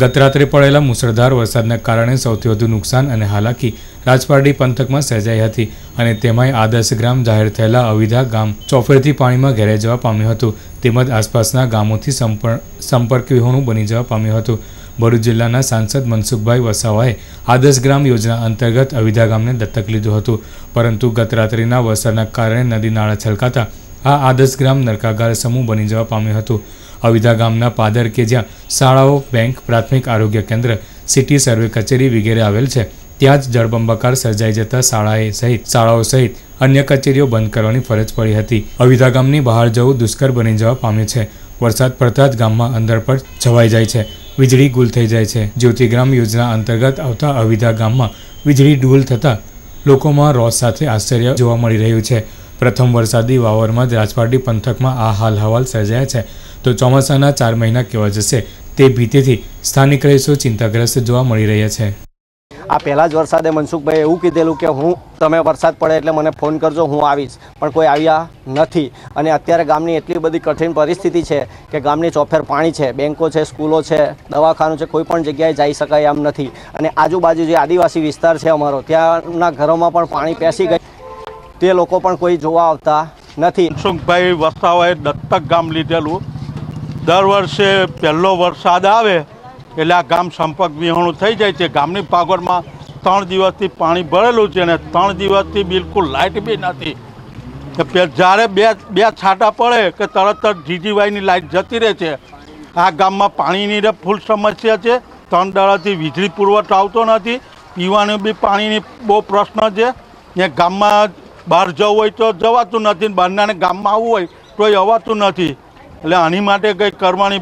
ગત રાત્રે પડેલા મુસળધાર વરસાદના કારણે સૌથી વધુ નુકસાન અને હાલાકી રાજપારડી પંથકમાં સર્જાઈ હતી અને તેમાંય આદર્શ ગ્રામ જાહેર થયેલા અવિધા ગામ ચોફેરથી પાણીમાં ઘેરાઈ જવા પામ્યું હતું. તેમજ આસપાસના ગામોથી સંપર્ક વિહોણું બની જવા પામ્યું હતું. ભરૂચ જિલ્લાના સાંસદ મનસુખભાઈ વસાવાએ આદર્શ ગ્રામ યોજના અંતર્ગત અવિધા ગામને દત્તક લીધું હતું. પરંતુ ગત રાત્રિના વરસાદના કારણે નદી નાળા છલકાતા આ આદર્શ ગ્રામ નરકાગાર સમૂહ બની જવા પામ્યું હતું. અવિધા ગામના પાદર કે જ્યાં શાળાઓ, બેંક, પ્રાથમિક આરોગ્ય કેન્દ્ર, સિટી સર્વે કચેરી વગેરે આવેલ છે, ત્યાં જ જળબંબાકાર સર્જાઈ જતા શાળાએ સહિત, શાળાઓ સહિત અન્ય કચેરીઓ બંધ કરવાની ફરજ પડી હતી. અવિધા ગામની બહાર જવું દુષ્કર બની જવા પામ્યું છે. વરસાદ પડતા જ ગામમાં અંદર પર છવાઈ જાય છે. વીજળી ગુલ થઈ જાય છે. જ્યોતિગ્રામ યોજના અંતર્ગત આવતા અવિધા ગામમાં વીજળી ડૂલ થતાં લોકોમાં રોષ સાથે આશ્ચર્ય જોવા મળી રહ્યું છે. પ્રથમ વરસાદી વાવરમાં જ રાજપારડી પંથકમાં આ હાલ હવાલ સર્જાયા છે. તો ચોમાસાના ચાર મહિના કેવા જશે તે ભીતિથી સ્થાનિક રહીશો ચિંતાગ્રસ્ત જોવા મળી રહ્યા છે. આ પહેલા જ વરસાદે મનસુખભાઈ એવું કીધેલું કે હું, તમે વરસાદ પડે એટલે મને ફોન કરજો, હું આવીશ. પણ કોઈ આવ્યા નથી. અને અત્યારે ગામની એટલી બધી કઠિન પરિસ્થિતિ છે કે ગામની ચોફેર પાણી છે બેન્કો છે, સ્કૂલો છે, દવાખાનું છે, કોઈ પણ જગ્યાએ જઈ શકાય એમ નથી. અને આજુબાજુ જે આદિવાસી વિસ્તાર છે અમારો, ત્યાંના ઘરોમાં પણ પાણી પેસી ગઈ તે લોકો પણ કોઈ જોવા આવતા નથી. મનસુખભાઈ વસાવાએ દત્તક ગામ લીધેલું. દર વર્ષે પહેલો વરસાદ આવે, એટલે આ ગામ સંપર્ક વિહોણું થઈ જાય છે. ગામની પાગોરમાં ત્રણ દિવસથી પાણી ભરેલું છે અને ત્રણ દિવસથી બિલકુલ લાઇટ બી નથી. જ્યારે બે બે છાંટા પડે કે તરત જ જીજીવાયની લાઇટ જતી રહે છે. આ ગામમાં પાણીની ફૂલ સમસ્યા છે. ત્રણ દાડાથી વીજળી પુરવઠો આવતો નથી. પીવાનું બી પાણીની બહુ પ્રશ્ન છે. ને ગામમાં બહાર જવું હોય તો જવાતું નથી બહારનાને ગામમાં આવવું હોય તોય અવાતું નથી. એટલે આની માટે કંઈક કરવાની